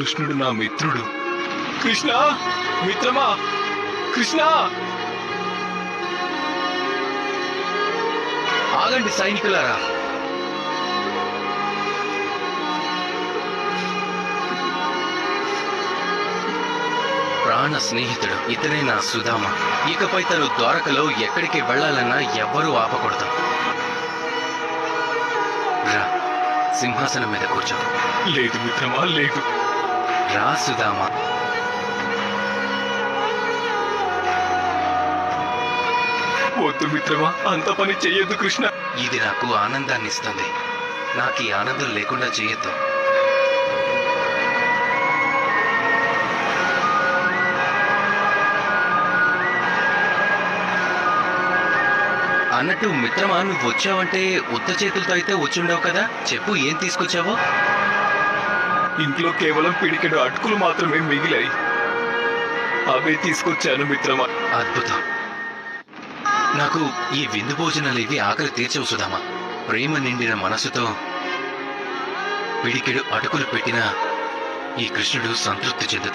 కృష్ణుడు నా మిత్రుడు. కృష్ణ మిత్రమా? కృష్ణ! ఆగండి సైనికులారా. ప్రాణ స్నేహితుడు ఇతనే నా సుధామ. ఇకపై తను ద్వారకలో ఎక్కడికి వెళ్ళాలన్నా ఎవ్వరూ ఆపకూడదు. రా సింహాసనం మీద కూర్చో. లేదు మిత్రమా లేదు. రా సుధామ వద్దు మిత్రమా అంత పని చెయ్యొద్దు కృష్ణ. ఇది నాకు ఆనందాన్ని ఇస్తుంది నాకు ఈ ఆనందం లేకుండా చేయొద్దు అన్నట్టు మిత్రమా నువ్వు వచ్చావంటే ఉత్త చేతులతో అయితే వచ్చుండవు కదా? చెప్పు ఏం తీసుకొచ్చావో? ఇంట్లో కేవలం పిడికెడు అటుకులు మాత్రమే మిగిలాయి. అవే తీసుకొచ్చాను మిత్రమా. అద్భుతం. నాకు ఈ విందు భోజనాలేవి ఆకలి తీర్చవు సుధామా. ప్రేమ నిండిన మనసుతో పిడికెడు అటుకులు పెట్టిన ఈ కృష్ణుడు సంతృప్తి చెందుతాడు.